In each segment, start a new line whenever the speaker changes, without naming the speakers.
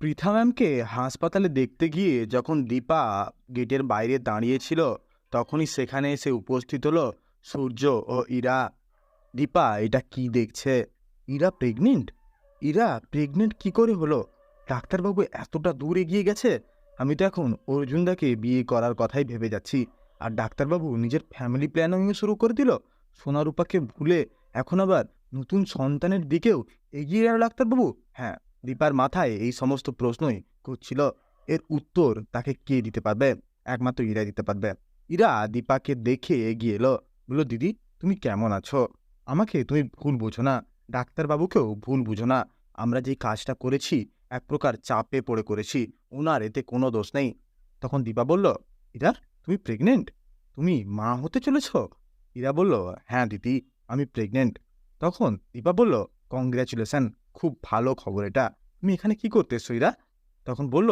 পৃথা ম্যামকে হাসপাতালে দেখতে গিয়ে যখন দীপা গেটের বাইরে দাঁড়িয়েছিল, তখনই সেখানে এসে উপস্থিত হলো সূর্য ও ইরা। দীপা, এটা কি দেখছে? ইরা প্রেগনেন্ট ইরা প্রেগনেন্ট কি করে হলো? ডাক্তারবাবু এতটা দূর এগিয়ে গেছে? আমি তো এখন অর্জুনদাকে বিয়ে করার কথাই ভেবে যাচ্ছি। আর ডাক্তারবাবু নিজের ফ্যামিলি প্ল্যানিংও শুরু করে দিল। সোনারূপাকে ভুলে এখন আবার নতুন সন্তানের দিকেও এগিয়ে গেল ডাক্তারবাবু? হ্যাঁ দীপার মাথায় এই সমস্ত প্রশ্নই ঘুরছিল এর উত্তর তাকে কে দিতে পারবে? একমাত্র ইরা দিতে পারবে। ইরা দীপাকে দেখে এগিয়ে এলো। বলল, দিদি, তুমি কেমন আছো? আমাকে তুমি ভুল বুঝো না। ডাক্তারবাবুকেও ভুল বুঝো না। আমরা যেই কাজটা করেছি, এক প্রকার চাপে পড়ে করেছি। ওনার এতে কোনো দোষ নেই। তখন দীপা বলল, ইরা, তুমি প্রেগনেন্ট তুমি মা হতে চলেছ? ইরা বলল হ্যাঁ দিদি, আমি প্রেগনেন্ট তখন দীপা বলল কংগ্র্যাচুলেশন খুব ভালো খবর এটা। তুমি এখানে কি করতে এসছো ইরা? তখন বলল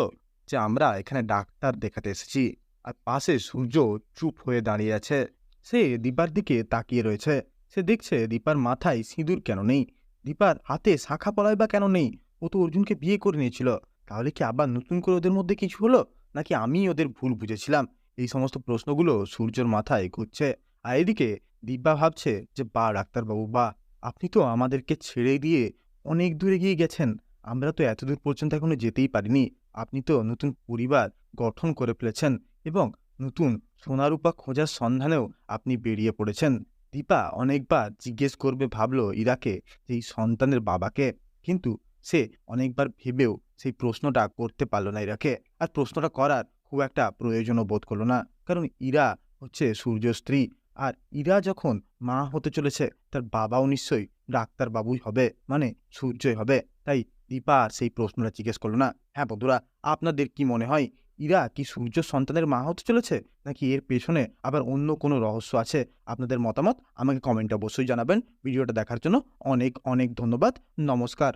যে, আমরা এখানে ডাক্তার দেখাতে এসেছি আর পাশে সূর্য চুপ হয়ে দাঁড়িয়ে আছে। সে দীপার দিকে তাকিয়ে রয়েছে। সে দেখছে দীপার মাথায় সিঁদুর কেন নেই? দীপার হাতে শাখা পলায় বা কেন নেই? ও তো অর্জুনকে বিয়ে করে নিয়েছিল। তাহলে কি আবার নতুন করে ওদের মধ্যে কিছু হলো? নাকি আমি ওদের ভুল বুঝেছিলাম? এই সমস্ত প্রশ্নগুলো সূর্যর মাথায় ঘুরছে। আর এদিকে দিব্যা ভাবছে যে, বা ডাক্তারবাবু, বা আপনি তো আমাদেরকে ছেড়ে দিয়ে অনেক দূরে গিয়ে গেছেন। আমরা তো এতদূর পর্যন্ত এখনও যেতেই পারিনি। আপনি তো নতুন পরিবার গঠন করে ফেলেছেন এবং নতুন সোনারূপা খোঁজার সন্ধানেও আপনি বেরিয়ে পড়েছেন। দীপা অনেকবার জিজ্ঞেস করবে ভাবল ইরাকে যে এই সন্তানের বাবাকে, কিন্তু সে অনেকবার ভেবেও সেই প্রশ্নটা করতে পারল না ইরাকে। আর প্রশ্নটা করার খুব একটা প্রয়োজনও বোধ করল না। কারণ ইরা হচ্ছে সূর্য স্ত্রী। আর ইরা যখন মা হতে চলেছে, তার বাবাও নিশ্চয়ই ডাক্তারবাবুই হবে মানে সূর্যই হবে। তাই দীপা আর সেই প্রশ্নটা জিজ্ঞেস করল না। হ্যাঁ বন্ধুরা, আপনাদের কি মনে হয়, ইরা কি সূর্য সন্তানের মা হতে চলেছে, নাকি এর পেছনে আবার অন্য কোনো রহস্য আছে? আপনাদের মতামত আমাকে কমেন্টে অবশ্যই জানাবেন। ভিডিওটা দেখার জন্য অনেক অনেক ধন্যবাদ। নমস্কার।